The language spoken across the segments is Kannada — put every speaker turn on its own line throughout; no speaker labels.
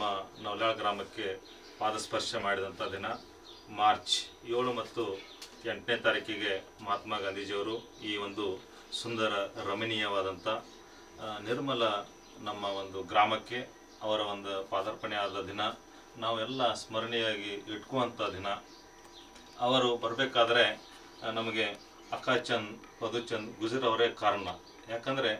ನಮ್ಮ ನವಲಾಳ್ ಗ್ರಾಮಕ್ಕೆ ಪಾದಸ್ಪರ್ಶ ಮಾಡಿದಂಥ ದಿನ ಮಾರ್ಚ್ ಏಳು ಮತ್ತು ಎಂಟನೇ ತಾರೀಕಿಗೆ ಮಹಾತ್ಮ ಗಾಂಧೀಜಿಯವರು ಈ ಒಂದು ಸುಂದರ ರಮಣೀಯವಾದಂಥ ನಿರ್ಮಲ ನಮ್ಮ ಒಂದು ಗ್ರಾಮಕ್ಕೆ ಅವರ ಒಂದು ಪಾದಾರ್ಪಣೆ ಆದ ದಿನ, ನಾವೆಲ್ಲ ಸ್ಮರಣೀಯವಾಗಿ ಇಟ್ಕುವಂಥ ದಿನ. ಅವರು ಬರಬೇಕಾದ್ರೆ ನಮಗೆ ಅಕಾಚಂದ್ ಪದುಚಂದ್ ಗುಜರ್ ಅವರೇ ಕಾರಣ. ಯಾಕಂದರೆ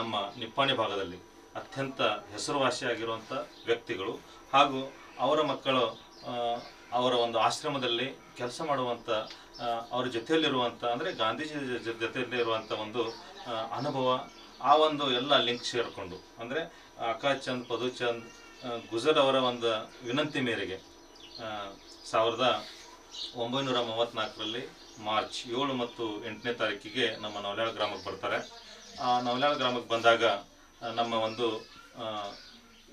ನಮ್ಮ ನಿಪ್ಪಾಣಿ ಭಾಗದಲ್ಲಿ ಅತ್ಯಂತ ಹೆಸರುವಾಸಿಯಾಗಿರುವಂಥ ವ್ಯಕ್ತಿಗಳು ಹಾಗೂ ಅವರ ಮಕ್ಕಳು ಅವರ ಒಂದು ಆಶ್ರಮದಲ್ಲಿ ಕೆಲಸ ಮಾಡುವಂಥ ಅವರ ಜೊತೆಯಲ್ಲಿರುವಂಥ ಅಂದರೆ ಗಾಂಧೀಜಿ ಜೊತೆಯಲ್ಲಿ ಇರುವಂಥ ಒಂದು ಅನುಭವ ಆ ಒಂದು ಎಲ್ಲ ಲಿಂಕ್ ಸೇರಿಕೊಂಡು ಅಂದರೆ ಅಕ್ಕಾಚಂದ್ ಪದುಚಂದ್ ಆ, ಗುಜರ್ ಅವರ ಒಂದು ವಿನಂತಿ ಮೇರೆಗೆ ಸಾವಿರದ ಒಂಬೈನೂರ ಮೂವತ್ತ್ನಾಲ್ಕರಲ್ಲಿ ಮಾರ್ಚ್ ಏಳು ಮತ್ತು ಎಂಟನೇ ತಾರೀಕಿಗೆ ನಮ್ಮ ನವಲ್ಯಾಳ ಗ್ರಾಮಕ್ಕೆ ಬರ್ತಾರೆ. ಆ ನವಲ್ಯಾಳ ಗ್ರಾಮಕ್ಕೆ ಬಂದಾಗ ನಮ್ಮ ಒಂದು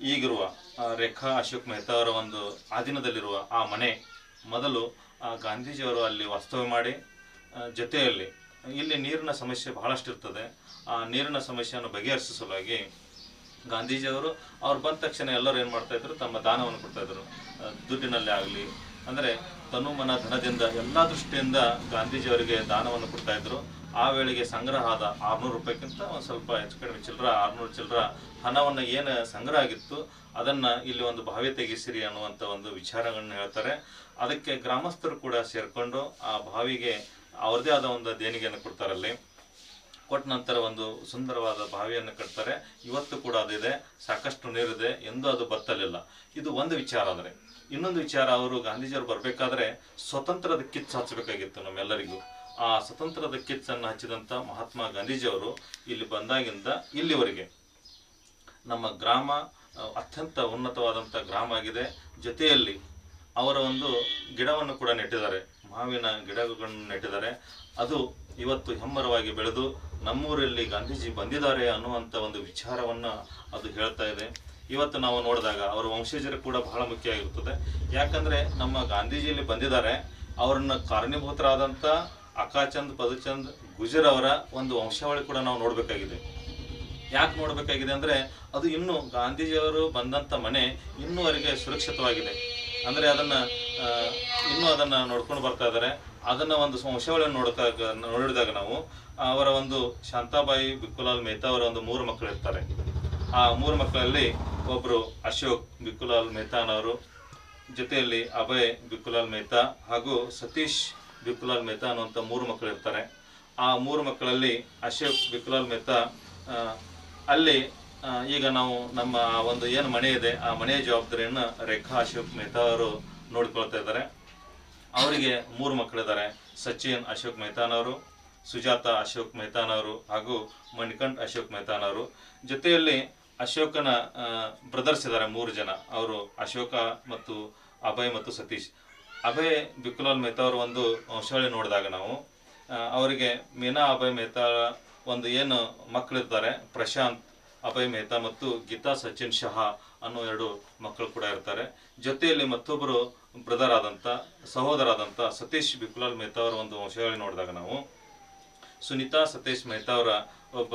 ಈಗಿರುವ ರೇಖಾ ಅಶೋಕ್ ಮೆಹ್ತಾ ಅವರ ಒಂದು ಆಧೀನದಲ್ಲಿರುವ ಆ ಮನೆ ಮೊದಲು ಗಾಂಧೀಜಿಯವರು ಅಲ್ಲಿ ವಾಸ್ತವ್ಯ ಮಾಡಿ ಜೊತೆಯಲ್ಲಿ ಇಲ್ಲಿ ನೀರಿನ ಸಮಸ್ಯೆ ಬಹಳಷ್ಟು ಇರ್ತದೆ. ಆ, ನೀರಿನ ಸಮಸ್ಯೆಯನ್ನು ಬಗೆಹರಿಸುವ ಸಲುವಾಗಿ ಗಾಂಧೀಜಿಯವರು ಅವ್ರು ಬಂದ ತಕ್ಷಣ ಎಲ್ಲರೂ ಏನು ಮಾಡ್ತಾ ಇದ್ರು, ತಮ್ಮ ದಾನವನ್ನು ಕೊಡ್ತಾ ಇದ್ರು. ದುಡ್ಡಿನಲ್ಲಿ ಆಗಲಿ, ಅಂದರೆ ತನು ಮನ ಧನದಿಂದ, ಎಲ್ಲ ದೃಷ್ಟಿಯಿಂದ ಗಾಂಧೀಜಿಯವರಿಗೆ ದಾನವನ್ನು ಕೊಡ್ತಾ ಇದ್ರು. ಆ ವೇಳೆಗೆ ಸಂಗ್ರಹ ಆದ ಆರ್ನೂರು ರೂಪಾಯಿಗಿಂತ ಒಂದು ಸ್ವಲ್ಪ ಹೆಚ್ಚು ಕಡಿಮೆ ಚಿಲ್ಲರ, ಆರ್ನೂರು ಚಿಲ್ಲರ ಹಣವನ್ನು ಏನು ಸಂಗ್ರಹ ಆಗಿತ್ತು, ಅದನ್ನು ಇಲ್ಲಿ ಒಂದು ಬಾವಿ ತೆಗೆಸಿರಿ ಅನ್ನುವಂಥ ಒಂದು ವಿಚಾರಗಳನ್ನ ಹೇಳ್ತಾರೆ. ಅದಕ್ಕೆ ಗ್ರಾಮಸ್ಥರು ಕೂಡ ಸೇರಿಕೊಂಡು ಆ ಬಾವಿಗೆ ಅವ್ರದೇ ಆದ ಒಂದು ದೇಣಿಗೆಯನ್ನು ಕೊಡ್ತಾರಲ್ಲಿ ಕೊಟ್ಟ ನಂತರ ಒಂದು ಸುಂದರವಾದ ಬಾವಿಯನ್ನು ಕಟ್ತಾರೆ. ಇವತ್ತು ಕೂಡ ಅದಿದೆ, ಸಾಕಷ್ಟು ನೀರಿದೆ, ಎಂದು ಅದು ಬತ್ತಲಿಲ್ಲ. ಇದು ಒಂದು ವಿಚಾರ ಆದರೆ. ಇನ್ನೊಂದು ವಿಚಾರ, ಅವರು ಗಾಂಧೀಜಿಯವರು ಬರಬೇಕಾದ್ರೆ ಸ್ವತಂತ್ರದ ಕಿಚ್ಚು ಹಚ್ಚಬೇಕಾಗಿತ್ತು ನಮ್ಮೆಲ್ಲರಿಗೂ. ಆ ಸ್ವತಂತ್ರದ ಕಿಚ್ಚನ್ನು ಹಚ್ಚಿದಂಥ ಮಹಾತ್ಮ ಗಾಂಧೀಜಿಯವರು ಇಲ್ಲಿ ಬಂದಾಗಿಂದ ಇಲ್ಲಿವರೆಗೆ. ನಮ್ಮ ಗ್ರಾಮ ಅತ್ಯಂತ ಉನ್ನತವಾದಂಥ ಗ್ರಾಮ ಆಗಿದೆ. ಜೊತೆಯಲ್ಲಿ ಅವರ ಒಂದು ಗಿಡವನ್ನು ಕೂಡ ನೆಟ್ಟಿದ್ದಾರೆ. ಮಾವಿನ ಗಿಡಗಳನ್ನು ನೆಟ್ಟಿದ್ದಾರೆ. ಅದು ಇವತ್ತು ಹೆಮ್ಮರವಾಗಿ ಬೆಳೆದು ನಮ್ಮೂರಲ್ಲಿ ಗಾಂಧೀಜಿ ಬಂದಿದ್ದಾರೆ ಅನ್ನುವಂಥ ಒಂದು ವಿಚಾರವನ್ನು ಅದು ಹೇಳ್ತಾ ಇದೆ. ಇವತ್ತು ನಾವು ನೋಡಿದಾಗ ಅವರ ವಂಶಜರು ಕೂಡ ಬಹಳ ಮುಖ್ಯ ಆಗಿರ್ತದೆ ಯಾಕಂದರೆ ನಮ್ಮ ಗಾಂಧೀಜಿಯಲ್ಲಿ ಬಂದಿದ್ದಾರೆ. ಅವರನ್ನು ಕಾರಣೀಭೂತರಾದಂಥ ಅಕ್ಕಾಚಂದ್ ಪದಚಂದ್, ಗುಜರ್ ಅವರ ಒಂದು ವಂಶಾವಳಿ ಕೂಡ ನಾವು ನೋಡಬೇಕಾಗಿದೆ. ಯಾಕೆ ನೋಡಬೇಕಾಗಿದೆ ಅಂದರೆ ಅದು ಇನ್ನೂ ಗಾಂಧೀಜಿಯವರು ಬಂದಂಥ ಮನೆ ಇನ್ನೂವರೆಗೆ ಸುರಕ್ಷಿತವಾಗಿದೆ. ಅಂದರೆ ಅದನ್ನು ಇನ್ನೂ ಅದನ್ನು ನೋಡ್ಕೊಂಡು ಬರ್ತಾ ಇದ್ದಾರೆ ಅದನ್ನು ಒಂದು ವಂಶಾವಳಿಯನ್ನು ನೋಡಿದಾಗ ನೋಡಿದಾಗ ನಾವು ಅವರ ಒಂದು ಶಾಂತಾಬಾಯಿ ಬಿಕ್ಕುಲಾಲ್ ಮೆಹ್ತಾ ಅವರ ಒಂದು ಮೂರು ಮಕ್ಕಳು ಇರ್ತಾರೆ. ಆ ಮೂರು ಮಕ್ಕಳಲ್ಲಿ ಒಬ್ಬರು ಅಶೋಕ್ ಬಿಕ್ಕುಲಾಲ್ ಮೆಹ್ತಾನವರು, ಜೊತೆಯಲ್ಲಿ ಅಭಯ್ ಬಿಕ್ಕುಲಾಲ್ ಮೆಹ್ತಾ ಹಾಗೂ ಸತೀಶ್ ಬಿಕ್ಕುಲಾಲ್ ಮೆಹ್ತಾ ಅನ್ನುವಂಥ ಮೂರು ಮಕ್ಕಳು ಇರ್ತಾರೆ. ಆ ಮೂರು ಮಕ್ಕಳಲ್ಲಿ ಅಶೋಕ್ ಬಿಪ್ಲಾಲ್ ಮೆಹ್ತಾ ಅಲ್ಲಿ ಈಗ ನಾವು ನಮ್ಮ ಒಂದು ಏನು ಮನೆ ಇದೆ, ಆ ಮನೆಯ ಜವಾಬ್ದಾರಿಯನ್ನು ರೇಖಾ, ಅಶೋಕ್ ಮೆಹ್ತಾ ಅವರು ನೋಡ್ಕೊಳ್ತಾ ಇದ್ದಾರೆ. ಅವರಿಗೆ ಮೂರು ಮಕ್ಕಳಿದ್ದಾರೆ, ಸಚಿನ್ ಅಶೋಕ್ ಮೆಹ್ತಾನವರು, ಸುಜಾತ ಅಶೋಕ್ ಮೆಹ್ತಾನವರು ಹಾಗೂ ಮಣಿಕಂಠ್ ಅಶೋಕ್ ಮೆಹ್ತಾನವರು. ಜೊತೆಯಲ್ಲಿ ಅಶೋಕನ ಬ್ರದರ್ಸ್ ಇದ್ದಾರೆ ಮೂರು ಜನ. ಅವರು ಅಶೋಕ ಮತ್ತು ಅಭಯ್ ಮತ್ತು ಸತೀಶ್. ಅಭಯ್ ಬಿಕ್ಲಾಲ್ ಮೆಹ್ತಾ ಅವರ ಒಂದು ವಂಶಾವಳಿ ನೋಡಿದಾಗ ನಾವು ಅವರಿಗೆ ಮೀನಾ ಅಭಯ್ ಮೆಹ್ತಾ ಒಂದು ಏನು ಮಕ್ಕಳಿರ್ತಾರೆ ಪ್ರಶಾಂತ್ ಅಭಯ್ ಮೆಹ್ತಾ ಮತ್ತು ಗೀತಾ ಸಚಿನ್ ಶಹಾ ಅನ್ನೋ ಎರಡು ಮಕ್ಕಳು ಕೂಡ ಇರ್ತಾರೆ. ಜೊತೆಯಲ್ಲಿ ಮತ್ತೊಬ್ಬರು ಬ್ರದರ್ ಆದಂಥ ಸಹೋದರ ಆದಂಥ ಸತೀಶ್ ಬಿಕ್ಲಾಲ್ ಮೆಹ್ತಾ ಅವರ ಒಂದು ವಂಶಾವಳಿ ನೋಡಿದಾಗ ನಾವು, ಸುನೀತಾ ಸತೀಶ್ ಮೆಹ್ತಾ ಅವರ ಒಬ್ಬ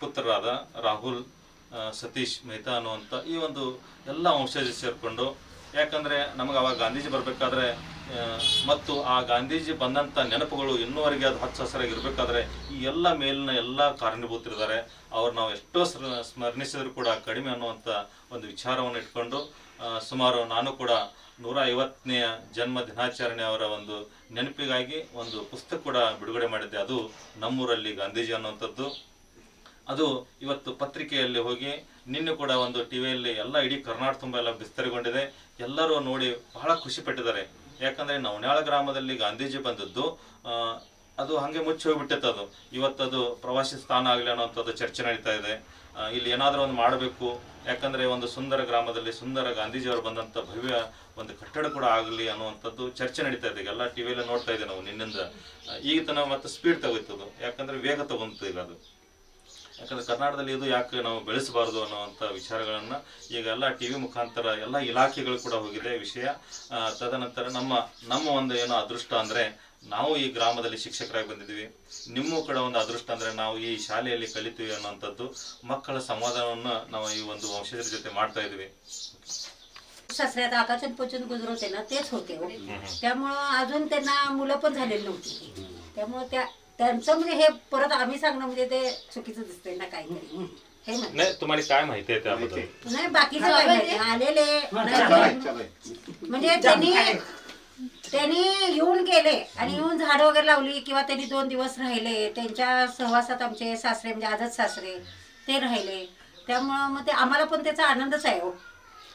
ಪುತ್ರರಾದ ರಾಹುಲ್ ಸತೀಶ್ ಮೆಹ್ತಾ ಅನ್ನುವಂಥ ಈ ಒಂದು ಎಲ್ಲ ವಂಶಜ ಸೇರಿಕೊಂಡು ಯಾಕಂದ್ರೆ ನಮಗೆ ಅವಾಗ ಗಾಂಧೀಜಿ ಬರಬೇಕಾದ್ರೆ ಮತ್ತು ಆ ಗಾಂಧೀಜಿ ಬಂದಂಥ ನೆನಪುಗಳು ಇನ್ನೂವರೆಗೆ ಅದು ಹಚ್ಚ ಹಸಿರಾಗಿ ಇರಬೇಕಾದ್ರೆ ಈ ಎಲ್ಲ ಮೇಲಿನ ಎಲ್ಲ ಕಾರಣೀಭೂತರಿದ್ದಾರೆ. ಅವ್ರು ನಾವು ಎಷ್ಟೋ ಸ್ಮರಣಿಸಿದ್ರು ಕೂಡ ಕಡಿಮೆ ಅನ್ನುವಂಥ ಒಂದು ವಿಚಾರವನ್ನು ಇಟ್ಕೊಂಡು ಸುಮಾರು ನಾನು ಕೂಡ ನೂರ ಐವತ್ತನೆಯ ಜನ್ಮ ದಿನಾಚರಣೆ ಅವರ ಒಂದು ನೆನಪಿಗಾಗಿ ಒಂದು ಪುಸ್ತಕ ಕೂಡ ಬಿಡುಗಡೆ ಮಾಡಿದ್ದೆ. ಅದು ನಮ್ಮೂರಲ್ಲಿ ಗಾಂಧೀಜಿ ಅನ್ನುವಂಥದ್ದು. ಅದು ಇವತ್ತು ಪತ್ರಿಕೆಯಲ್ಲಿ ಹೋಗಿ ನಿನ್ನೆ ಕೂಡ ಒಂದು ಟಿವಿಯಲ್ಲಿ ಎಲ್ಲ ಇಡೀ ಕರ್ನಾಟಕ ತುಂಬ ಎಲ್ಲ ಬಿಸ್ತರಗೊಂಡಿದೆ. ಎಲ್ಲರೂ ನೋಡಿ ಬಹಳ ಖುಷಿ ಪಟ್ಟಿದ್ದಾರೆ. ಯಾಕಂದ್ರೆ ನವನ್ಯಾಳ ಗ್ರಾಮದಲ್ಲಿ ಗಾಂಧೀಜಿ ಬಂದದ್ದು ಅದು ಹಾಗೆ ಮುಚ್ಚಿ ಹೋಗಿಬಿಟ್ಟಿತ್ತು ಅದು. ಇವತ್ತದು ಪ್ರವಾಸಿ ಸ್ಥಾನ ಆಗಲಿ ಅನ್ನೋಂಥದ್ದು ಚರ್ಚೆ ನಡೀತಾ ಇದೆ. ಇಲ್ಲಿ ಏನಾದರೂ ಒಂದು ಮಾಡಬೇಕು. ಯಾಕಂದರೆ ಒಂದು ಸುಂದರ ಗ್ರಾಮದಲ್ಲಿ ಸುಂದರ ಗಾಂಧೀಜಿಯವರು ಬಂದಂಥ ಭವ್ಯ ಒಂದು ಕಟ್ಟಡ ಕೂಡ ಆಗಲಿ ಅನ್ನುವಂಥದ್ದು ಚರ್ಚೆ ನಡೀತಾ ಇದೆ. ಎಲ್ಲ ಟಿವಿಯಲ್ಲಿ ನೋಡ್ತಾ ಇದ್ದೀವಿ ನಾವು ನಿನ್ನಿಂದ. ಈಗ ತನ ಮತ್ತೆ ಸ್ಪೀಡ್ ತಗೋಯ್ತದು ಯಾಕಂದರೆ ವೇಗ ತಗೊಂತು ಈಗ ಅದು. ಯಾಕಂದ್ರೆ ಕರ್ನಾಟಕದಲ್ಲಿ ಇದು ಯಾಕೆ ನಾವು ಬೆಳೆಸಬಾರದು ಅನ್ನುವಂಥ ವಿಚಾರಗಳನ್ನ ಈಗ ಎಲ್ಲ ಟಿ ವಿ ಮುಖಾಂತರ ಎಲ್ಲ ಇಲಾಖೆಗಳು ಕೂಡ ಹೋಗಿದೆ ವಿಷಯ ಆ, ತದನಂತರ ನಮ್ಮ ನಮ್ಮ ಒಂದು ಏನೋ ಅದೃಷ್ಟ ಅಂದ್ರೆ ನಾವು ಈ ಗ್ರಾಮದಲ್ಲಿ ಶಿಕ್ಷಕರಾಗಿ ಬಂದಿದ್ದೀವಿ ನಿಮ್ಮ ಕೂಡ ಒಂದು ಅದೃಷ್ಟ ಅಂದ್ರೆ ನಾವು ಈ ಶಾಲೆಯಲ್ಲಿ ಕಲಿತೀವಿ ಅನ್ನುವಂಥದ್ದು ಮಕ್ಕಳ ಸಂವಾದವನ್ನ ನಾವು ಈ ಒಂದು ವಂಶಜರ ಜೊತೆ ಮಾಡ್ತಾ ಇದ್ದೀವಿ
सासऱ्यात आकाशात पोचून गुजर होते ना तेच होते हो त्यामुळं अजून त्यांना मुलं पण झालेली नव्हती त्यामुळं त्या त्यांचं म्हणजे हे परत आम्ही सांगणं म्हणजे ते चुकीचं दिसतंय ना काहीतरी. हे म्हणते
नाही तुम्हाला काय माहिती आहे त्याबद्दल?
नाही बाकीचं काय माहिती आलेले. नाही, म्हणजे त्यांनी त्यांनी येऊन गेले आणि येऊन झाडं वगैरे लावली किंवा त्यांनी दोन दिवस राहिले. त्यांच्या सहवासात आमचे सासरे म्हणजे आजच सासरे ते राहिले. त्यामुळं मग ते आम्हाला पण त्याचा आनंदच आहे हो.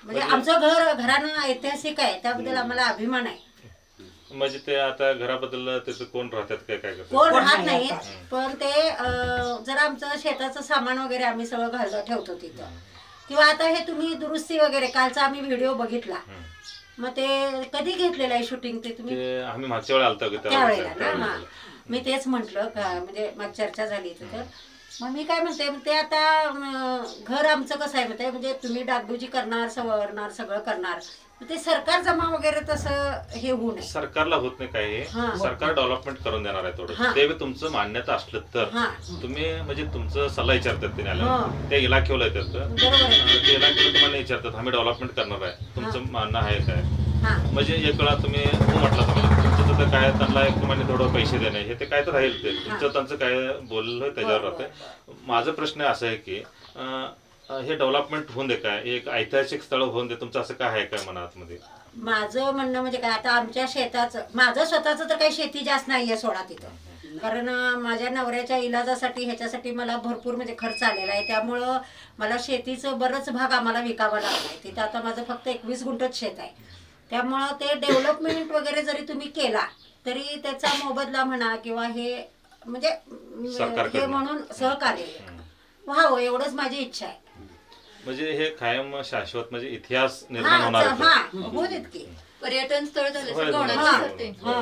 म्हणजे आमचं घर घरानं ऐतिहासिक आहे. त्याबद्दल आम्हाला अभिमान आहे.
म्हणजे ते आता घराबद्दल तिथे कोण राहतात काय काय करतात?
कोण राहत नाही पण ते अं, जरा आमचं शेताचं सामान वगैरे आम्ही सगळं घालून ठेवतो तिथं. किंवा आता हे तुम्ही दुरुस्ती वगैरे कालचा आम्ही व्हिडिओ बघितला. मग ते कधी घेतलेलं आहे शूटिंग ते तुम्ही?
ते आम्ही मागच्या वेळेला आलतो का
त्यावेळेला ना?
त्यावेळेला.
हा. मी तेच म्हंटल का म्हणजे मग चर्चा झाली इथं तर मग मी काय म्हणते ते आता अं, घर आमचं कसं आहे म्हणते म्हणजे तुम्ही डागडुजी करणार सवरणार सगळं करणार. मग ते सरकार जमा वगैरे तसं हे होऊ नये.
सरकारला होत नाही काही.
हा.
सरकार डेव्हलपमेंट करून देणार आहे
हा.
थोडं ते बी तुमचं मान्यता असलं तर.
हा.
तुम्ही म्हणजे तुमचं सल्ला विचारतात ते
हा.
न्यायालयात ते इलाख्याला येतात
बरोबर आहे.
ते इलाख्याला तुम्हाला विचारतात. आम्ही डेव्हलपमेंट करणार आहे. तुमचं मानणं आहे काय?
हा.
म्हणजे एक वेळा तुम्ही हो म्हटलं तुम्ही तुमचं तर काय त्यांना एक तुम्हाला थोडं पैसे देणे. हे ते काय तर राहील ते. तुमचं त्यांचं काय बोललं त्याच्यावर राहतंय. माझा प्रश्न असा आहे की अं, हे डेव्हलपमेंट होऊन दे काय? एक ऐतिहासिक स्थळ होऊन दे. तुमचं असं काय आहे काय मनात मध्ये
माझं म्हणणं म्हणजे काय? आता आमच्या शेताचं माझं स्वतःचं तर काही शेती जास्त नाहीये सोडा तिथं. कारण माझ्या नवऱ्याच्या इलाजासाठी ह्याच्यासाठी मला भरपूर म्हणजे खर्च आलेला आहे. त्यामुळं मला शेतीचं बरंच भाग आम्हाला विकावा लागलाय. तिथं आता माझं फक्त एकवीस गुंठच शेत आहे. त्यामुळं ते डेव्हलपमेंट वगैरे जरी तुम्ही केला तरी त्याचा मोबदला म्हणा किंवा हे म्हणजे. हे म्हणून सहकार्य. व्हावं एवढंच माझी इच्छा आहे.
म्हणजे हे कायम शाश्वत म्हणजे इतिहास निर्माण
हा
होणार होतं.
हा की
पर्यटन स्थळ झालं
होय,
हा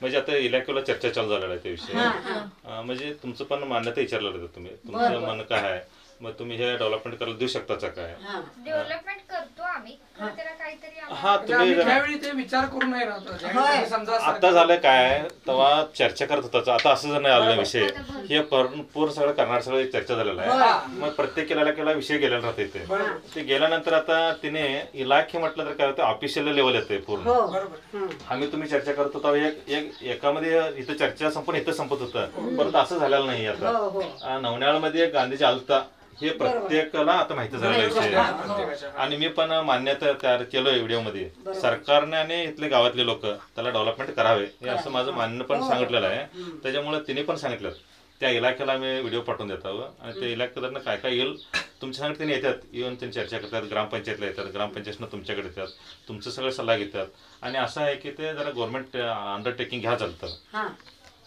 म्हणजे आता इलाख्याला चर्चा चालू झालेला आहे त्याविषयी
हा हा.
अं, म्हणजे तुमचं पण मान्यता विचारलं होतं तुम्ही. तुमचं. मन काय आहे? मग तुम्ही हे डेव्हलपमेंट करायला देऊ शकता का काय?
हा.
डेव्हलपमेंट करतो
आम्ही. त्याला काहीतरी आम्हाला-
हा
म्हणजे
तुम्ही
आम्ही
जरा
त्यावेळी ते विचार करून नाही राहतो ज्यावेळी
होय.
तुम्ही समजा
आता झालं काय? तेव्हा चर्चा करत होता. आता असं जर नाही आलेला विषय. हे भरपूर सगळं करणार सगळं चर्चा झालेला आहे.
हा.
मग प्रत्येक केलेला केला विषय गेलेला राहते ते
बरोबर
ते गेल्यानंतर आता तिने इलाखे म्हटलं तर काय होतं? ऑफिशियल लेवल येते पूर्ण.
हो.
बरोबर.
हं.
आम्ही तुम्ही चर्चा करत होता. एक एक एकामध्ये इथं चर्चा संपून इथं संपत होतं. परंतु असं झालेलं नाही आता.
हो हो.
आ, नवनाळमध्ये गांधीजी आलता. हे प्रत्येकाला आता माहिती झालेला विषय.
हा,
आहे.
प्रत्येकाच्या.
आणि मी पण मान्यता तयार केलोय व्हिडिओमध्ये सरकारने आणि इथले गावातले लोक त्याला डेव्हलपमेंट करावे हे असं माझं मान्य पण सांगितलेलं आहे. त्याच्यामुळे तिने पण सांगितलं. त्या इलाख्याला आम्ही व्हिडिओ पाठवून देतो आणि त्या इलाख्यातनं काय काय येईल तुमच्या संगत त्यांनी येतात. येऊन त्यांनी चर्चा करतात ग्रामपंचायतला येतात ग्रामपंचायतनं तुमच्याकडे येतात तुमचं सगळं सल्ला घेतात. आणि असं आहे की ते जरा गव्हर्नमेंट अंडरटेकिंग घ्या चालतं.
हा.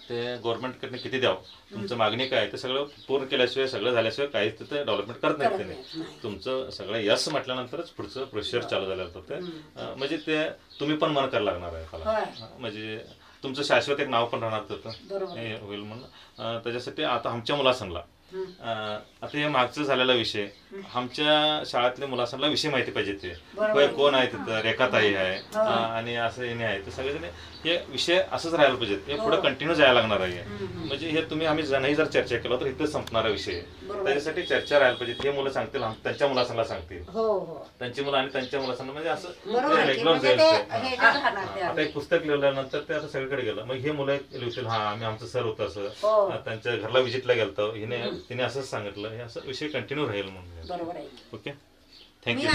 ते गव्हर्नमेंटकडनं किती द्यावं? तुमचं मागणी काय? ते सगळं पूर्ण केल्याशिवाय सगळं झाल्याशिवाय काहीच तिथे डेव्हलपमेंट करत नाहीत त्यांनी तुमचं सगळं यस म्हटल्यानंतरच पुढचं प्रोसिजर चालू झालं होतं म्हणजे ते तुम्ही पण मन करायला लागणार आहे त्याला. म्हणजे तुमचं शाश्वत एक नाव पण राहणार तिथं.
बरोबर.
हे होईल म्हणून. त्याच्यासाठी आता आमच्या मुलासनला अं, आता हे मागचं झालेला विषय आमच्या शाळेतल्या मुलासनला विषय माहिती पाहिजे ते. कोण आहे तिथं? रेखाताई आहे. आणि असं हे आहे. ते सगळेजण हे विषय असंच राहायला पाहिजे हे पुढे कंटिन्यू जायला लागणार आहे. म्हणजे हे तुम्ही आम्ही ज- नाही जर चर्चा केला तर इथं संपणारा विषय आहे. त्याच्यासाठी चर्चा राहायला पाहिजे. हे मुलं सांगतील आम- त्यांच्या मुलासनला सांगतील.
हो हो.
त्यांची मुलं आणि त्यांच्या मुलासंना म्हणजे असं
बरोबर आहे की
रेग्युलर
म्हणजे
जाईल
ते
ते.
राहणार ते
आता एक पुस्तक लिहिल्यानंतर ते आता सगळीकडे गेलं. मग हे मुलं लिहितील हा आम्ही आमचं सर होतं असं.
हो.
अं, त्यांच्या घरला व्हिजिटला गेलतो. हिने तिने असंच सांगितलं हे असं विषय कंटिन्यू राहील म्हणून.
बरोबर आहे.
ओके?
मी
थँक्यू